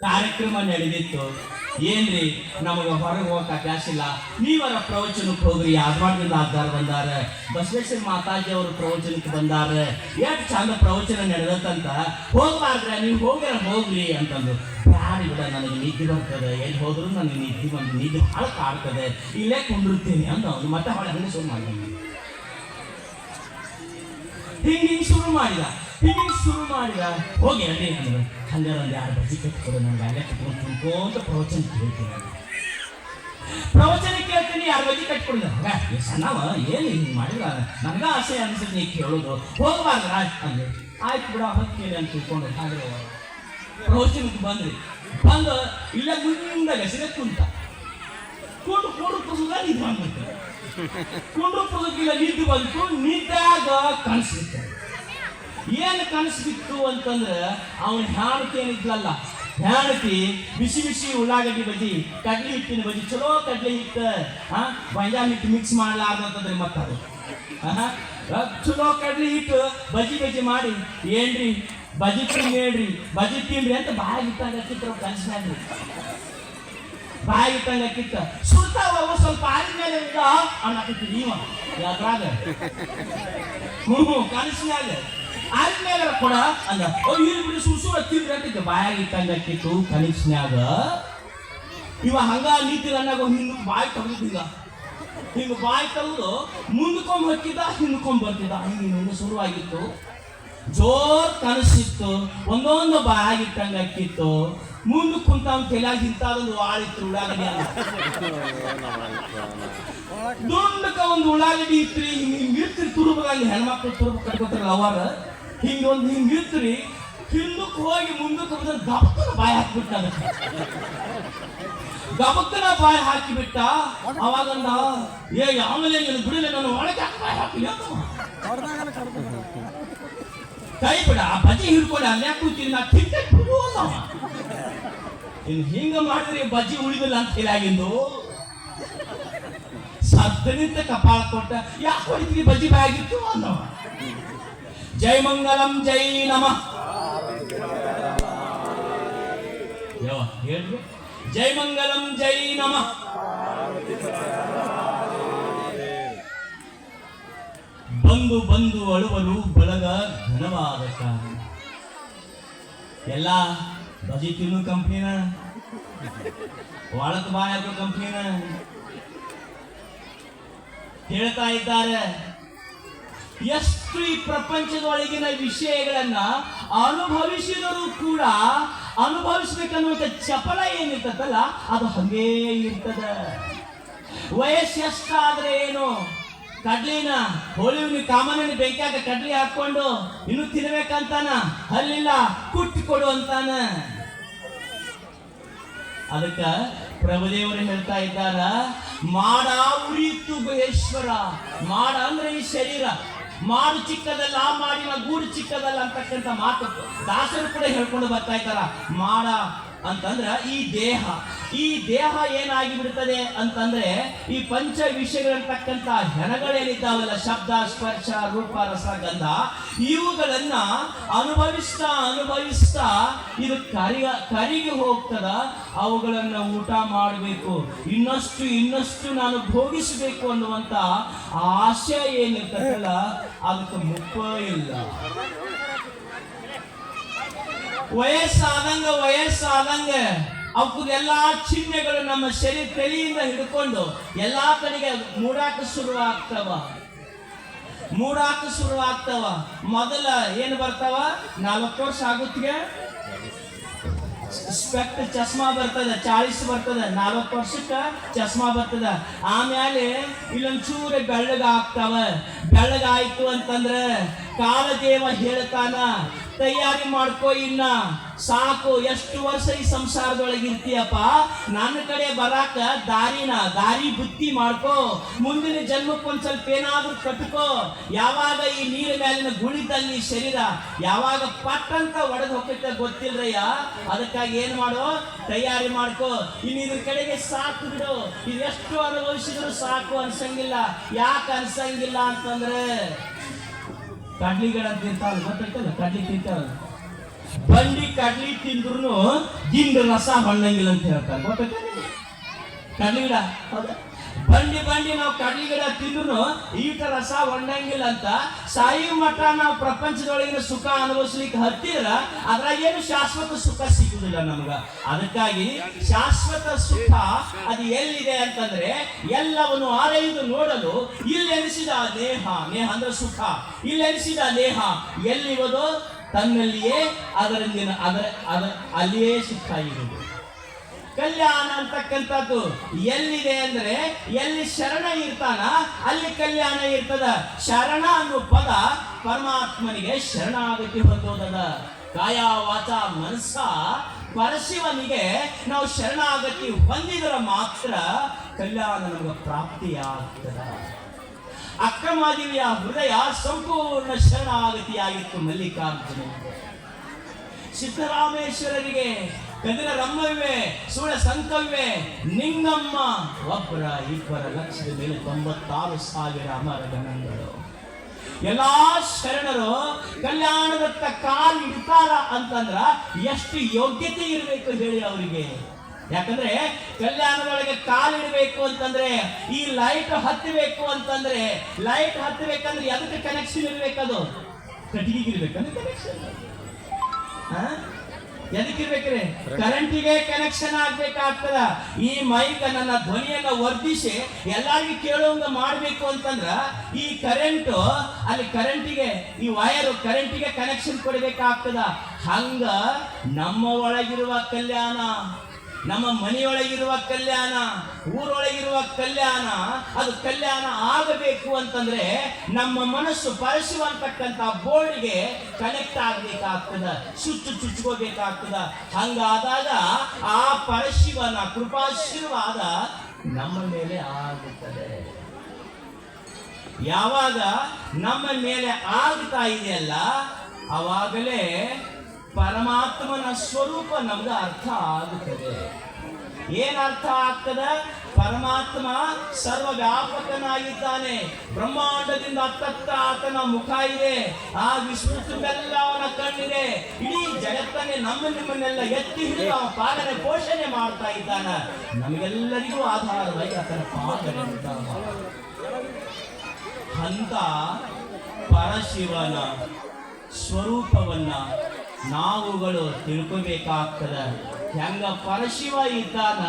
ಕಾರ್ಯಕ್ರಮ ನಡೆದಿತ್ತು. ಏನ್ರಿ? ನಮಗೆ ಹೊರಗೆ ಹೋಗಕ್ಕೆ ಅಭ್ಯಾಸ ಇಲ್ಲ. ನೀವರ ಪ್ರವಚನಕ್ಕೆ ಹೋಗ್ರಿ. ಯಾದವಾಡದಿಂದ ಆಧಾರ ಬಂದಾರ. ಬಸವೇಶ್ವರ ಮಾತಾಜಿ ಅವರು ಪ್ರವಚನಕ್ಕೆ ಬಂದಾರ. ಎಷ್ಟು ಚಂದ ಪ್ರವಚನ ನಡೆದತ್ತಂತ. ಹೋಗ್ಬಾರ್ದ್ರೆ ನೀವು ಹೋಗ್ಯಾರ, ಹೋಗ್ರಿ ಅಂತಂದು ಯಾರು ಬಿಡ, ನನಗೆ ನಿದ್ದೆ ಬರ್ತದೆ. ಎಲ್ಲಿ ಹೋದ್ರು ನನಗೆ ನಿದ್ದೆ ಬಂದು ನಿದ್ದೆ ಭಾಳ ಕಾಡ್ತದೆ. ಇಲ್ಲೇ ಕುಂಡಿರ್ತೀನಿ ಅಂತ ಅವನು. ಮತ್ತೆ ಹೊಳೆ ಹಂಗೆ ಶುರು ಮಾಡಿ ಹಿಂಗೆ ಹಿಂಗೆ ಶುರು ಮಾಡಿದ. ಹಿಂಗೆ ಶುರು ಮಾಡಿದ. ಹೋಗಿ ಅಲ್ಲಿ ಅಂದ್ರೆ. ಹಂಗಾರ ಒಂದು ಎರಡು ಬಜ್ಜಿ ಕಟ್ಕೊಡು ನನಗೆ ಅಲ್ಲೇ ಕಟ್ಕೊಂಡು ತುಂಬ ಪ್ರವಚನ ಕೇಳ್ತೀನಿ. ಪ್ರವಚನ ಕೇಳ್ತೀನಿ, ಯಾರು ಬಜ್ಜಿ ಕಟ್ಕೊಡಿದ ಮಗ? ಏ ಸಣ್ಣವ, ಏನು ಹಿಂಗೆ ಮಾಡಿಲ್ಲ ನನಗ ಆಸೆ ಅನ್ಸುತ್ತೆ ನೀ ಕೇಳೋದು. ಹೋಗ್ಬಾರ್ದ್ರ ಅಂದ್ರೆ ಆಯ್ತು ಬಿಡ ಹೊಕ್ಕೇಳಿ ಅಂತ ತಿಳ್ಕೊಂಡು ಹಾಗೆ ಪ್ರವಚನಕ್ಕೆ ಬಂದ್ರಿ. ಬಂದು ಇಲ್ಲ ಮುಂದಾಗ ಸಿಗ ಕುಂತ ಕೂಡು ಕೂಡು ಪುಸ್ತಕ ನಿಂತು ಬಂದ್ಬಿಟ್ಟು ಕುಂಡ್ರು ಪುಸ್ತಕಿಲ್ಲ ನಿದ್ದೆ ಬಂತು ನಿದ್ದಾಗ ಕನಸಿತ್ತು ಏನು ಕನಸಿತ್ತು ಅಂತಂದ್ರೆ ಅವನ ಹೆಣ್ತಿ ಏನಿದ್ಲಲ್ಲ ಹೆಣ್ತಿ ಬಿಸಿ ಬಿಸಿ ಉಳ್ಳಾಗಡ್ಡಿ ಬಜ್ಜಿ ಕಡ್ಲಿ ಹಿಟ್ಟಿನ ಬಜ್ಜಿ ಚಲೋ ಕಡ್ಲಿ ಹಿಟ್ಟು ಹಾ ಬೈಜಾ ಹಿಟ್ಟು ಮಿಕ್ಸ್ ಮಾಡ್ಲಾರ್ದಂತಂದ್ರೆ ಮತ್ತದು. ಆಹಾ, ಅಹ್, ಚಲೋ ಕಡ್ಲಿ ಹಿಟ್ಟು ಬಜ್ಜಿ ಬಜ್ಜಿ ಮಾಡಿ ಏನ್ರಿ ಬಜ್ಜಿ ತಿನ್ನೇಳ್ರಿ ಬಜ್ಜಿ ತಿನ್ರಿ ಅಂತ ಬಾಯಿ ಇಟ್ಟಂಗ ಹಚ್ಚಿದ್ರು ಕನಸಿನಾಗ್ರಿ ಬಾಯಿ ಇಟ್ಟಂಗ ಕಿತ್ತ ಸುಡ್ತಾವ ಅವು ಸ್ವಲ್ಪ ಆರಿದ ಮೇಲೆ ಇಲ್ಲ ಅನ್ನಕತ್ತಿ ನೀವ ಯಾವ್ದ್ರಾಗ ಹ್ಞೂ ಕನಸಿನಾಗ ಆರಿದ ಮೇಲೆ ಕೊಡ ಅಂದ ಇಲ್ಲಿ ಬಿಡಿ ಸುಸು ಹತ್ತಿದ್ರೆ ತಿಂದ್ರಿ ಬಾಯಾಗಿ ಬಾಯಾಗ ಇಟ್ಟಂಗ ಕಿತ್ತು ಕನಸಿನಾಗ ಇವ ಹಂಗ ನೀತಿ ಅನ್ನಾಗ ಹಿಂಗ ಬಾಯಿ ತೆಗೆದು ಹಿಂಗ ಬಾಯಿ ತಗೊಂಡು ಮುಂದ್ಕೊಂಡ್ ಹಕ್ಕಿದ, ಹಿಂದ್ಕೊಂಡ್ ಬರ್ತಿದ್ದ. ಹಿಂಗ ಹಿಂಗ ಶುರುವಾಗಿತ್ತು. ಜೋರ್ ಕನಸಿತ್ತು ಒಂದೊಂದು ಬಾಯಾಗಿ ಇಟ್ಟಂಗ ಅಕ್ಕಿತ್ತು ಅವ್ನ ತಲೆಯಾಗ ಇಂಥದೊಂದು ಆಳಿತ್ತು ಉಳ್ಳಾಗಡ್ಡಿ ದೊಡ್ಡಕ ಒಂದು ಉಳ್ಳಾಗಡ್ಡಿ ಇತ್ರಿ, ಹಿಂಗೆ ಇರ್ತಿರಿ ತುರುಬಲ್ಲಿ ಹೆಣ್ಮಕ್ಳು ತುರುಬ ಕಟ್ಕೋತಾರಲ್ಲ ಅವರ ಹಿಂಗೊಂದು ಹಿಂಗ ಇರ್ತಿರಿ ಹಿಂದಕ್ಕೆ ಹೋಗಿ ಮುಂದಕ್ಕೆ ಬಂದ್ರೆ ದಪ್ಪನ ಬಾಯಿ ಹಾಕ್ಬಿಟ್ಟ ಗಬಕ್ಕನ ಬಾಯಿ ಹಾಕಿಬಿಟ್ಟ, ಅವಾಗಂದ, ಏ, ಆಮೇಲೆ ನೀನು ಬಿಡಲಿ ನಾನು ಒಳಗೆ ಬಾಯಿ ಹಾಕಿಲ್ಲ ಕೈ ಬಿಡ ಬಜಿ ಹಿಡ್ಕೊಂಡು ಅಲ್ಲೇ ಕೂತೀನಿ ನಾ ತಿಂತೆ ಬಿಡು ಅಂದವ. ಇನ್ನು ಹಿಂಗ ಮಾಡಿದ್ರೆ ಬಜ್ಜಿ ಉಳಿದಿಲ್ಲ ಅಂತ ಹೇಳಾಗಿಂದು ಸದ್ದನಿಂದ ಕಪಾಳ ಕೊಟ್ಟ, ಯಾಕೆ ಹೊಡಿತೀವಿ ಬಜ್ಜಿ ಬಾಯಾಗಿತ್ತು ಅನ್ನೋ ಜೈ ಮಂಗಲಂ, ಜೈ ನಮಃ. ಹೇಳ್ರಿ. ಜೈ ಮಂಗಲಂ, ಜೈ ನಮಃ. ಬಂದು ಬಂದು ಅಳುವಲು ಬಳಗ ಘನವಾದ ಕಾರಣ. ಎಲ್ಲ ಬಜಿ ತಿನ್ನು ಕಂಪ್ನಿನ ಒಳಕ್ ಬಾಯಕ ಕಂಪ್ನಿನ ಹೇಳ್ತಾ ಇದ್ದಾರೆ, ಎಷ್ಟು ಈ ಪ್ರಪಂಚದೊಳಗಿನ ವಿಷಯಗಳನ್ನ ಅನುಭವಿಸಿದರು ಕೂಡ ಅನುಭವಿಸ್ಬೇಕನ್ನುವಂಥ ಚಪಲ ಏನಿರ್ತದಲ್ಲ, ಅದು ಹಂಗೇ ಇರ್ತದ. ವಯಸ್ಸೆಷ್ಟಾದ್ರೆ ಏನು? ಕಡ್ಲಿನ ಹೋಳಿ ಕಾಮನ ಬೆಂಕಿಯಾಗ ಕಡ್ಲಿ ಹಾಕೊಂಡು ಇನ್ನು ತಿನ್ಬೇಕಂತಾನ? ಅಲ್ಲಿಲ್ಲ, ಕುಟ್ಟಿ ಕೊಡು ಅಂತಾನ. ಅದಕ್ಕ ಪ್ರಭುದೇವರು ಹೇಳ್ತಾ ಇದ್ದಾರ, ಮಾಡ ಉರಿಯಿತು ಗುಹೇಶ್ವರ, ಮಾಡ ಅಂದ್ರೆ ಈ ಶರೀರ. ಮಾಡು ಚಿಕ್ಕದಲ್ಲ ಮಾಡಿನ ಗೂಡು ಚಿಕ್ಕದಲ್ಲ ಅಂತಕ್ಕಂಥ ಮಾತು ದಾಸರು ಕೂಡ ಹೇಳ್ಕೊಂಡು ಬರ್ತಾ ಇದ್ದಾರ. ಮಾಡ ಅಂತಂದ್ರ ಈ ದೇಹ. ಈ ದೇಹ ಏನಾಗಿ ಬಿಡ್ತದೆ ಅಂತಂದ್ರೆ ಈ ಪಂಚ ವಿಷಯಗಳಿರ್ತಕ್ಕಂಥ ಹೆಣಗಳೇನಿದ್ದಾವಲ್ಲ ಶಬ್ದ, ಸ್ಪರ್ಶ, ರೂಪ, ರಸ, ಗಂಧ, ಇವುಗಳನ್ನ ಅನುಭವಿಸ್ತಾ ಅನುಭವಿಸ್ತಾ ಇದು ಕರಿಗ, ಕರಿಗೆ ಹೋಗ್ತದ. ಅವುಗಳನ್ನ ಊಟ ಮಾಡಬೇಕು. ಇನ್ನಷ್ಟು ಇನ್ನಷ್ಟು ನಾನು ಭೋಗಿಸಬೇಕು ಅನ್ನುವಂತ ಆಶಯ ಏನಿರ್ತದಲ್ಲ, ಅದಕ್ಕೆ ಮುಪ್ಪ ಇಲ್ಲ. ವಯಸ್ಸಾದಂಗ ವಯಸ್ಸಾದಂಗ ಎಲ್ಲಾ ಚಿಹ್ನೆಗಳು ನಮ್ಮ ಶರೀರ ತಲೆಯಿಂದ ಹಿಡ್ಕೊಂಡು ಎಲ್ಲಾ ಕಡೆಗೆ ಮೂಡಾಕ ಶುರು ಆಗ್ತವ ಮೂಡಾಕ ಶುರು ಆಗ್ತವ ಮೊದಲ ಏನು ಬರ್ತಾವ? ನಾಲ್ಕು ವರ್ಷ ಆಗುತ್ತಿಗೆ? ಸ್ಪೆಕ್ಟ್ ಚಸ್ಮಾ ಬರ್ತದ, ಚಾಳಿಸ್ ಬರ್ತದ, ನಾಲ್ಕು ವರ್ಷಕ್ಕೆ ಚಸ್ಮಾ ಬರ್ತದ. ಆಮೇಲೆ ಇಲ್ಲೊಂದು ಚೂರ ಬೆಳ್ಳಗ ಆಗ್ತಾವ ಬೆಳ್ಳಗಾಯ್ತು ಅಂತಂದ್ರೆ ಕಾಲದೇವ ಹೇಳ್ತಾನ ತಯಾರಿ ಮಾಡ್ಕೋ ಇನ್ನ. ಸಾಕು, ಎಷ್ಟು ವರ್ಷ ಈ ಸಂಸಾರದೊಳಗೆ ಇರ್ತೀಯಪ್ಪ? ನನ್ನ ಕಡೆ ಬರಾಕ ದಾರಿನ, ದಾರಿ ಬುತ್ತಿ ಮಾಡ್ಕೋ. ಮುಂದಿನ ಜನ್ಮಕ್ಕೊಂದ್ ಸ್ವಲ್ಪ ಏನಾದ್ರೂ ಕಟ್ಕೋ. ಯಾವಾಗ ಈ ನೀರ ಮೇಲಿನ ಗುಳಿದಲ್ಲಿ ಶರೀರ, ಯಾವಾಗ ಪಟ್ಟಂತ ಒಡೆದು ಹೋಗ್ತೈತೆ ಗೊತ್ತಿಲ್ರಯ್ಯ? ಅದಕ್ಕಾಗಿ ಏನ್ ಮಾಡೋ? ತಯಾರಿ ಮಾಡ್ಕೋ. ಇನ್ನು ಇದ್ರ ಕಡೆಗೆ ಸಾಕು ಬಿಡು. ಇದೆಷ್ಟು ಅನುಭವಿಸಿದ್ರು ಸಾಕು ಅನ್ಸಂಗಿಲ್ಲ. ಯಾಕೆ ಅನ್ಸಂಗಿಲ್ಲ ಅಂತಂದ್ರೆ ಕಡ್ಲಿ ಗಿಡ ಗೊತ್ತಾಯ್ತಲ್ಲ? ಕಡ್ಲಿ ತಿಂತಾವಲ್ಲ ಬಂಡಿ ಕಡ್ಲಿ ತಿಂದ್ರು ಗಿಂಡ ರಸ ಬಣ್ಣಂಗಿಲ್ಲ ಅಂತ ಹೇಳ್ತಾರೆ. ಗೊತ್ತಾಯ್ತಾ? ಕಡ್ಲಿ ಗಿಡ? ಹೌದಾ? ಬಂಡಿ ಬಂಡಿ ನಾವು ಕಡಿಗಳ ಗಿಡ ತಿಂದ್ರು ಈಟ ರಸ ಒಣ್ಣಂಗಿಲ್ಲ ಅಂತ ಸಾಯಿ ಮಠ ನಾವು ಪ್ರಪಂಚದೊಳಗಿನ ಸುಖ ಅನುಭವಿಸ್ಲಿಕ್ಕೆ ಹತ್ತಿರ, ಅದ್ರಾಗ ಏನು ಶಾಶ್ವತ ಸುಖ ಸಿಗುದಿಲ್ಲ ನಮ್ಗ. ಅದಕ್ಕಾಗಿ ಶಾಶ್ವತ ಸುಖ ಅದು ಎಲ್ಲಿದೆ ಅಂತಂದ್ರೆ ಎಲ್ಲವನ್ನು ಆರೈದು ನೋಡಲು ಇಲ್ಲಿ ಎನಿಸಿದ ದೇಹ ನೇಹ ಅಂದ್ರೆ ಸುಖ. ಇಲ್ಲಿ ಎನಿಸಿದ ದೇಹ ಎಲ್ಲಿರುವುದು ತನ್ನಲ್ಲಿಯೇ ಅದರಿಂದ ಅದರ, ಅದ, ಅಲ್ಲಿಯೇ ಸುಖ ಇರುವುದು. ಕಲ್ಯಾಣ ಅಂತಕ್ಕಂಥದ್ದು ಎಲ್ಲಿದೆ ಅಂದ್ರೆ, ಎಲ್ಲಿ ಶರಣ ಇರ್ತಾನ ಅಲ್ಲಿ ಕಲ್ಯಾಣ ಇರ್ತದ. ಶರಣ ಅನ್ನೋ ಪದ ಪರಮಾತ್ಮನಿಗೆ ಶರಣಾಗತಿ ಹೊಂದೋದದ. ಕಾಯ ವಾಚ ಮನಸ್ಸ ಪರಶಿವನಿಗೆ ನಾವು ಶರಣಾಗತಿ ಹೊಂದಿದ್ರೆ ಮಾತ್ರ ಕಲ್ಯಾಣ ನಮಗೆ ಪ್ರಾಪ್ತಿಯಾಗ್ತದ ಅಕ್ರಮಾದೇವಿಯ ಹೃದಯ ಸಂಪೂರ್ಣ ಶರಣಾಗತಿಯಾಗಿತ್ತು ಮಲ್ಲಿಕಾರ್ಜುನನಿಗೆ ಸಿದ್ದರಾಮೇಶ್ವರರಿಗೆ ಕದಿರ ರಮ್ಮವಿವೆ ಸುಳ ಸಂಕವಿವೆ, ನಿಂಗಮ್ಮ. ಒಬ್ಬರ ಇಬ್ಬರ ಲಕ್ಷದ ಮೇಲೆ ತೊಂಬತ್ತಾರು ಸಾವಿರ ಅಮರ ಗಣಗಳು ಎಲ್ಲಾ ಶರಣರು, ಕಲ್ಯಾಣದತ್ತ ಕಾಲು ಇಡ್ತಾರ ಅಂತಂದ್ರ ಎಷ್ಟು ಯೋಗ್ಯತೆ ಇರಬೇಕು ಹೇಳಿ ಅವರಿಗೆ. ಯಾಕಂದ್ರೆ ಕಲ್ಯಾಣದೊಳಗೆ ಕಾಲಿಡಬೇಕು ಅಂತಂದ್ರೆ, ಈ ಲೈಟ್ ಹತ್ತಬೇಕು ಅಂತಂದ್ರೆ ಲೈಟ್ ಹತ್ತಬೇಕಂದ್ರೆ ಎದಕ್ಕೆ ಕನೆಕ್ಷನ್ ಇರ್ಬೇಕದು? ಕಟ್ಟಿಗೆಗೆ ಇರ್ಬೇಕಂದ್ರೆ ಕನೆಕ್ಷನ್ ಎದಕ್ಕಿರ್ಬೇಕ್ರಿ ಕರೆಂಟಿಗೆ ಕನೆಕ್ಷನ್ ಆಗ್ಬೇಕಾಗ್ತದ. ಈ ಮೈಕ್ ನನ್ನ ಧ್ವನಿಯನ್ನ ವರ್ಧಿಸಿ ಎಲ್ಲಾರಿಗೂ ಕೇಳುವಂಗ ಮಾಡ್ಬೇಕು ಅಂತಂದ್ರ ಈ ಕರೆಂಟ್ ಅಲ್ಲಿ ಕರೆಂಟಿಗೆ ಈ ವೈರ್ ಕರೆಂಟಿಗೆ ಕನೆಕ್ಷನ್ ಕೊಡಬೇಕಾಗ್ತದ. ಹಂಗ ನಮ್ಮ ಒಳಗಿರುವ ಕಲ್ಯಾಣ. ನಮ್ಮ ಮನೆಯೊಳಗಿರುವ ಕಲ್ಯಾಣ, ಊರೊಳಗಿರುವ ಕಲ್ಯಾಣ, ಅದು ಕಲ್ಯಾಣ ಆಗಬೇಕು ಅಂತಂದ್ರೆ ನಮ್ಮ ಮನಸ್ಸು ಪರಶಿವ ಅಂತಕ್ಕಂಥ ಬೋರ್ಡ್ಗೆ ಕನೆಕ್ಟ್ ಆಗ್ಬೇಕಾಗ್ತದ, ಸುಚ್ಚು ಚುಚ್ಕೋಬೇಕಾಗ್ತದ. ಹಂಗಾದಾಗ ಆ ಪರಶಿವನ ಕೃಪಾಶೀರ್ವಾದ ನಮ್ಮ ಮೇಲೆ ಆಗುತ್ತದೆ. ಯಾವಾಗ ನಮ್ಮ ಮೇಲೆ ಆಗ್ತಾ ಇದೆಯಲ್ಲ, ಅವಾಗಲೇ ಪರಮಾತ್ಮನ ಸ್ವರೂಪ ನಮ್ಗೆ ಅರ್ಥ ಆಗುತ್ತದೆ. ಏನ್ ಅರ್ಥ ಆಗ್ತದ? ಪರಮಾತ್ಮ ಸರ್ವ ವ್ಯಾಪಕನಾಗಿದ್ದಾನೆ ಬ್ರಹ್ಮಾಂಡದಿಂದ ಅತ್ತತ್ತ ಆತನ ಮುಖ ಇದೆ. ಆ ತುಂಬೆಲ್ಲ ಅವನ ಕಣ್ಣಿದೆ. ಇಡೀ ಜಗತ್ತನ್ನೇ ನಮ್ಮ ನಿಮ್ಮನ್ನೆಲ್ಲ ಎತ್ತಿ ಹಿಡಿದು ಅವನ ಪಾಲನೆ ಪೋಷಣೆ ಮಾಡ್ತಾ ಇದ್ದಾನ. ನಮಗೆಲ್ಲರಿಗೂ ಆಧಾರವಾಗಿ ಆತನ ಪಾಲನೆ. ಅಂತ ಪರಶಿವನ ಸ್ವರೂಪವನ್ನ ನಾವುಗಳು ತಿಳ್ಕೊಬೇಕಾಗ್ತದ. ಹೆಂಗ ಪರಶಿವ ಇದ್ದಾನ,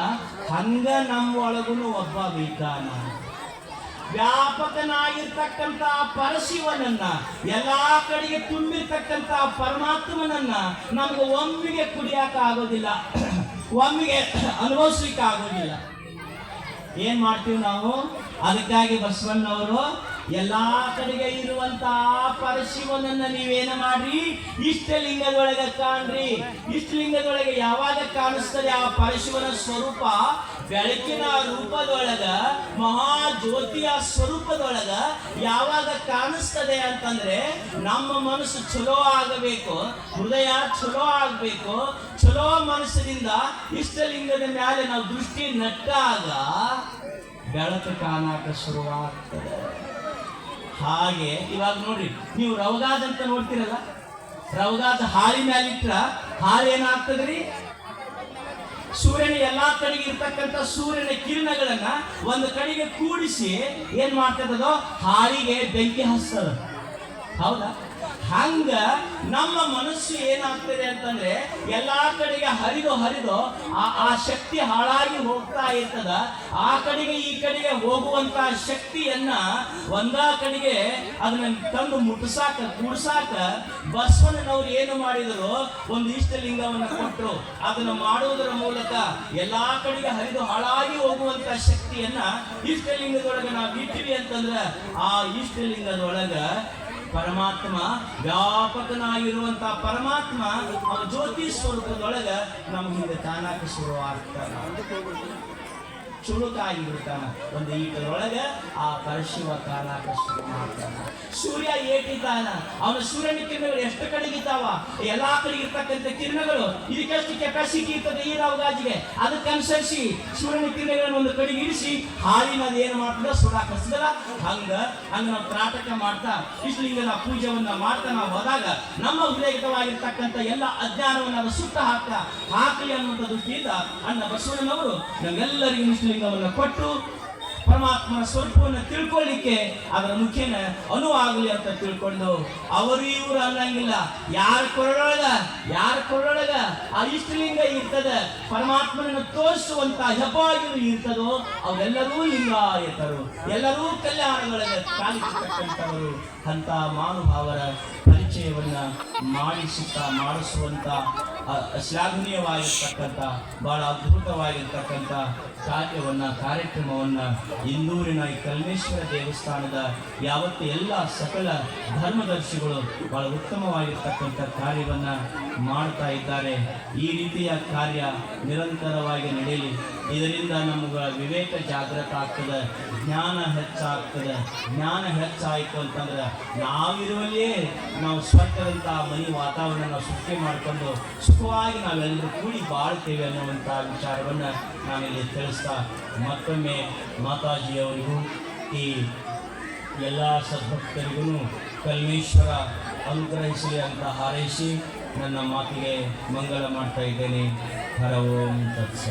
ಹಂಗ ನಮ್ಮ ಒಳಗೂ ಒಬ್ಬ ಇದ್ದಾನ. ವ್ಯಾಪಕನಾಗಿರ್ತಕ್ಕಂಥ ಪರಶಿವನನ್ನ, ಎಲ್ಲಾ ಕಡೆಗೆ ತುಂಬಿರ್ತಕ್ಕಂಥ ಪರಮಾತ್ಮನನ್ನ ನಮ್ಗೆ ಒಮ್ಮಿಗೆ ಕುಡಿಯಾಕ ಆಗೋದಿಲ್ಲ ಒಮ್ಮಿಗೆ ಅನುಭವಿಸ್ಲಿಕ್ಕೆ ಆಗೋದಿಲ್ಲ ಏನ್ ಮಾಡ್ತೀವಿ ನಾವು? ಅದಕ್ಕಾಗಿ ಬಸವಣ್ಣವರು ಎಲ್ಲಾ ಕಡೆಗೆ ಇರುವಂತ ಪರಶಿವನನ್ನ ನೀವೇನ ಮಾಡ್ರಿ? ಇಷ್ಟಲಿಂಗದೊಳಗೆ ಕಾಣ್ರಿ. ಇಷ್ಟಲಿಂಗದೊಳಗೆ ಯಾವಾಗ ಕಾಣಿಸ್ತದೆ ಆ ಪರಶಿವನ ಸ್ವರೂಪ? ಬೆಳಕಿನ ರೂಪದೊಳಗ ಮಹಾ ಜ್ಯೋತಿಯ ಸ್ವರೂಪದೊಳಗ ಯಾವಾಗ ಕಾಣಿಸ್ತದೆ ಅಂತಂದ್ರೆ ನಮ್ಮ ಮನಸ್ಸು ಚಲೋ ಆಗಬೇಕು, ಹೃದಯ ಚಲೋ ಆಗಬೇಕು ಚಲೋ ಮನಸ್ಸಿನಿಂದ ಇಷ್ಟಲಿಂಗದ ಮೇಲೆ ನಾವು ದೃಷ್ಟಿ ನಟ್ಟಾಗ ಬೆಳಕು ಕಾಣಾಕ ಶುರುವಾಗ್ತದೆ. ಹಾಗೆ ಇವಾಗ ನೋಡ್ರಿ, ನೀವು ರವಗಾಜ್ ಅಂತ ನೋಡ್ತೀರಲ್ಲ? ಹಾರಿ ಹಾಲಿ ಮ್ಯಾಲಿಟ್ರ ಹಾಲೇನಾಗ್ತದ್ರಿ ಸೂರ್ಯನ ಎಲ್ಲಾ ಕಡೆಗೆ ಇರ್ತಕ್ಕಂಥ ಸೂರ್ಯನ ಕಿರಣಗಳನ್ನ ಒಂದು ಕಡೆಗೆ ಕೂಡಿಸಿ ಏನ್ ಮಾಡ್ತದೋ ಹಾಲಿಗೆ ಬೆಂಕಿ ಹಸ್ತದ. ಹೌದಾ? ಹಂಗ ನಮ್ಮ ಮನಸ್ಸು ಏನಾಗ್ತದೆ ಅಂತಂದ್ರೆ ಎಲ್ಲಾ ಕಡೆಗೆ ಹರಿದು ಹರಿದು ಆ ಆ ಶಕ್ತಿ ಹಾಳಾಗಿ ಹೋಗ್ತಾ ಇರ್ತದ. ಆ ಕಡೆಗೆ ಈ ಕಡೆಗೆ ಹೋಗುವಂತ ಶಕ್ತಿಯನ್ನ ಒಂದ ಕಡೆಗೆ ಅದನ್ನ ತಂದು ಮುಟ್ಸಾಕ, ಕೂಡ್ಸಾಕ ಬಸವಣ್ಣನವ್ರು ಏನು ಮಾಡಿದರು? ಒಂದು ಇಷ್ಟಲಿಂಗವನ್ನ ಕೊಟ್ಟರು ಅದನ್ನ ಮಾಡುವುದರ ಮೂಲಕ ಎಲ್ಲಾ ಕಡೆಗೆ ಹರಿದು ಹಾಳಾಗಿ ಹೋಗುವಂತ ಶಕ್ತಿಯನ್ನ ಇಷ್ಟಲಿಂಗದೊಳಗೆ ನಾವು ಇಟ್ಟಿವಿ ಅಂತಂದ್ರ ಆ ಇಷ್ಟಲಿಂಗದೊಳಗ ಪರಮಾತ್ಮ ವ್ಯಾಪಕನಾಗಿರುವಂತ ಪರಮಾತ್ಮ ಅವ ಜ್ಯೋತಿ ಸ್ವರೂಪದೊಳಗ ನಮ್ಗೆ ಹಿಂದೆ ತಾನಾಕ ಶುರುವಾಗ್ತಾನ ಚುಳುಕಾಗಿ ಬಿಡ್ತಾನ ಒಂದು ಈಟದೊಳಗೆ ಆ ಪರಶಿವ ಕಾಲಾಕ ಶುರು ಮಾಡ್ತಾನ ಸೂರ್ಯ ಏಟಿದ್ದಾನ. ಅವನ ಸೂರ್ಯನ ಕಿರಣಗಳು ಎಷ್ಟು ಕಡೆಗಿದ್ದಾವ ಎಲ್ಲಾ ಕಡೆ ಇರ್ತಕ್ಕಂಥ ಕಿರಣಗಳು. ಇದಕ್ಕೆಷ್ಟು ಕೆಪಾಸಿಟಿ ಇರ್ತದೆ ಈ ಗಾಜಿಗೆ? ಅದಕ್ಕನುಸರಿಸಿ ಸೂರ್ಯನ ಕಿರಣಗಳನ್ನು ಒಂದು ಕಡೆಗೆ ಇರಿಸಿ ಹಾಲಿನ ಏನು ಮಾಡ್ತದ? ಸುಡಾಕ ಹಚ್ಚದಲ್ಲ ಹಂಗ ಹಂಗ ನಾವು ತ್ರಾಟಕ ಮಾಡ್ತಾ ಇಷ್ಟಲಿಂಗನ ಪೂಜೆವನ್ನ ಮಾಡ್ತಾ ನಾವು ಹೋದಾಗ ನಮ್ಮ ಉದ್ರೇಕವಾಗಿರ್ತಕ್ಕಂಥ ಎಲ್ಲ ಅಜ್ಞಾನವನ್ನು ಅದು ಸುತ್ತ ಹಾಕ್ತಾ, ಹಾಕಲಿ ಅನ್ನುವಂಥ ದೃಷ್ಟಿಯಿಂದ ಅಣ್ಣ ಬಸವಣ್ಣನವರು ನಮ್ಮೆಲ್ಲರಿಗೂ ಇಷ್ಟಲಿಂಗವನ್ನು ಕೊಟ್ಟು ಪರಮಾತ್ಮನ ಸ್ವರೂಪವನ್ನು ತಿಳ್ಕೊಳ್ಳಿಕ್ಕೆ ಅದರ ಮುಖ್ಯನ ಅನುವಾಗಲಿ ಅಂತ ತಿಳ್ಕೊಂಡು ಅವರು ಇವರು ಅನ್ನಂಗಿಲ್ಲ. ಯಾರ ಕೊರಳೊಳಗ ಯಾರ ಕೊರಳೊಳಗ, ಆ ಇಷ್ಟಲಿಂಗ ಇರ್ತದ, ಪರಮಾತ್ಮನನ್ನು ತೋರಿಸುವಂತ ಹೆಬ್ಬಾಗಿಲು ಇರ್ತದೋ, ಅವರೆಲ್ಲರೂ ಲಿಂಗಾಯತರು. ಎಲ್ಲರೂ ಕಲ್ಯಾಣಗಳನ್ನ ಕಾಲಿಟ್ಟಕ್ಕಂಥವರು ಅಂತ ಮಾನುಭಾವರ ಪರಿಚಯವನ್ನ ಮಾಡಿಸುತ್ತಾ, ಮಾಡಿಸುವಂತ ಶ್ಲಾಘನೀಯವಾಗಿರ್ತಕ್ಕಂಥ, ಬಹಳ ಅದ್ಭುತವಾಗಿರ್ತಕ್ಕಂಥ ಕಾರ್ಯವನ್ನು ಕಾರ್ಯಕ್ರಮವನ್ನು ಇಂದೂರಿನ ಕಲ್ಮೇಶ್ವರ ದೇವಸ್ಥಾನದ ಯಾವತ್ತು ಎಲ್ಲ ಸಕಲ ಧರ್ಮದರ್ಶಿಗಳು ಬಹಳ ಉತ್ತಮವಾಗಿರ್ತಕ್ಕಂಥ ಕಾರ್ಯವನ್ನು ಮಾಡ್ತಾ ಇದ್ದಾರೆ. ಈ ರೀತಿಯ ಕಾರ್ಯ ನಿರಂತರವಾಗಿ ನಡೆಯಲಿ. ಇದರಿಂದ ನಮ್ಗೆ ವಿವೇಕ ಜಾಗೃತ ಆಗ್ತದೆ, ಜ್ಞಾನ ಹೆಚ್ಚಾಗ್ತದೆ. ಜ್ಞಾನ ಹೆಚ್ಚಾಯಿತು ಅಂತಂದ್ರೆ ನಾವಿರುವಲ್ಲಿಯೇ ನಾವು ಸ್ವರ್ಗದಂತ ಮನಿ ವಾತಾವರಣ ಸೃಷ್ಟಿ ಮಾಡಿಕೊಂಡು ಸುಖವಾಗಿ ನಾವೆಲ್ಲರೂ ಕೂಡಿ ಬಾಳ್ತೇವೆ ಅನ್ನುವಂಥ ವಿಚಾರವನ್ನ ನಾನಿಲ್ಲಿ ತಿಳಿಸ್ತಾ ಮತ್ತೊಮ್ಮೆ ಮಾತಾಜಿಯವರಿಗೂ ಈ ಎಲ್ಲ ಸದ್ಭಕ್ತರಿಗೂ ಕಲ್ಮೇಶ್ವರ ಅನುಗ್ರಹಿಸಲಿ ಅಂತ ಹಾರೈಸಿ ನನ್ನ ಮಾತಿಗೆ ಮಂಗಳ ಮಾಡ್ತಾ ಇದ್ದೇನೆ. ಹರ ಓಂ ತತ್ಸ